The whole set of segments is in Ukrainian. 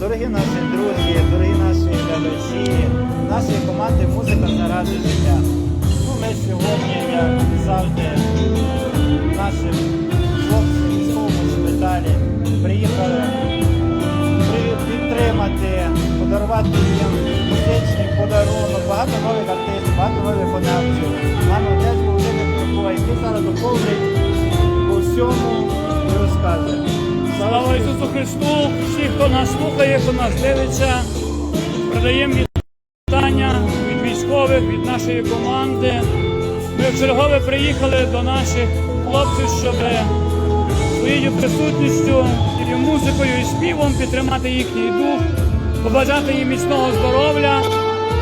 Дорогі наші друзі, дорогі наші глядачі, нашої команди Музика заради життя. Ну, ми сьогодні, як завжди, нашим хлопцям військовому шпиталі приїхали підтримати, подарувати їм музичний подарунок, багато нових артистів, багато нових виконавців. Нам отець Володимир Крупко, який зараз доповнить по всьому і розкаже. Слава Ісусу Христу! Всі, хто нас слухає, хто нас дивиться, передаємо вітання від військових, від нашої команди. Ми в чергове приїхали до наших хлопців, щоб своєю присутністю і музикою, і співом підтримати їхній дух, побажати їм міцного здоров'я,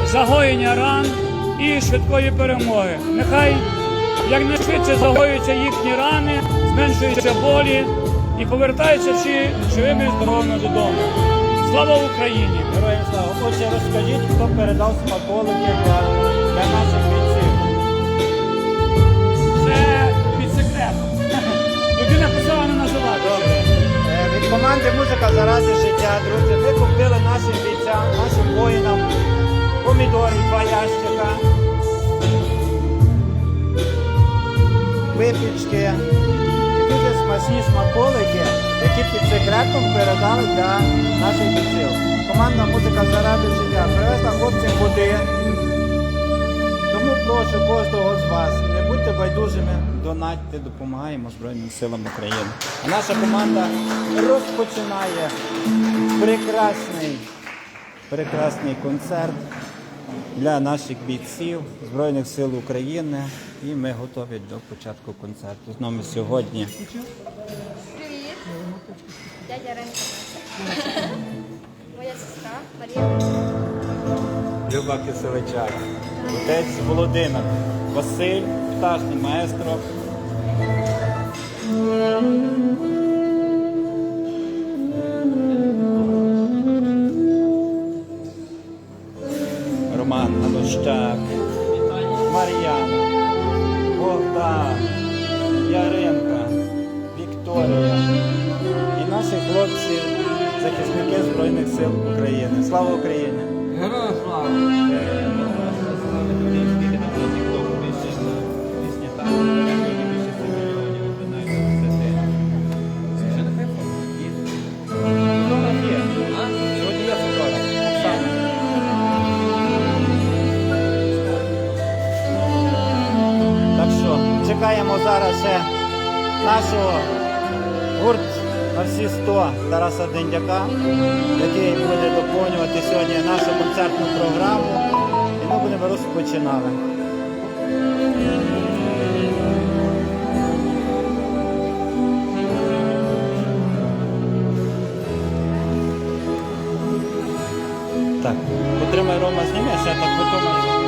загоєння ран і швидкої перемоги. Нехай якнайшвидше загоюються їхні рани, зменшуються болі і повертаються всі живими і здоровими додому. Слава Україні! Героям слава. Отже, розкажіть, хто передав смаколики для, для наших бійців. Це під секретом. Людина писала не називати. Е, Від команди Музика заради життя, друзі, ми купили нашим бійцям, нашим воїнам помідори, два ящика, випічки смачні смаколики, які під секретом передали для наших бійців. Команда Музика заради життя привезла хлопцям води. Тому прошу кожного з вас, не будьте байдужими, донатьте, допомагаємо Збройним силам України. Наша команда розпочинає прекрасний, прекрасний концерт для наших бійців Збройних сил України. І ми готові до початку концерту. З нами сьогодні Привіт. Дядя Ренка. Моя сестра Марія. Люба Киселичак, отець Володимир, Василь, пташний маестро. Роман Галущак, Мар'яна, Богдан, Яринка, Вікторія і наші хлопці, захисники Збройних сил України. Слава Україні! Героям слава! Чекаємо зараз ще нашого гурт на всі 100 Тараса Дендяка, який буде доповнювати сьогодні нашу концертну програму. І ми будемо розпочинати. Так, потримай Рома, зніми, ще так подумай.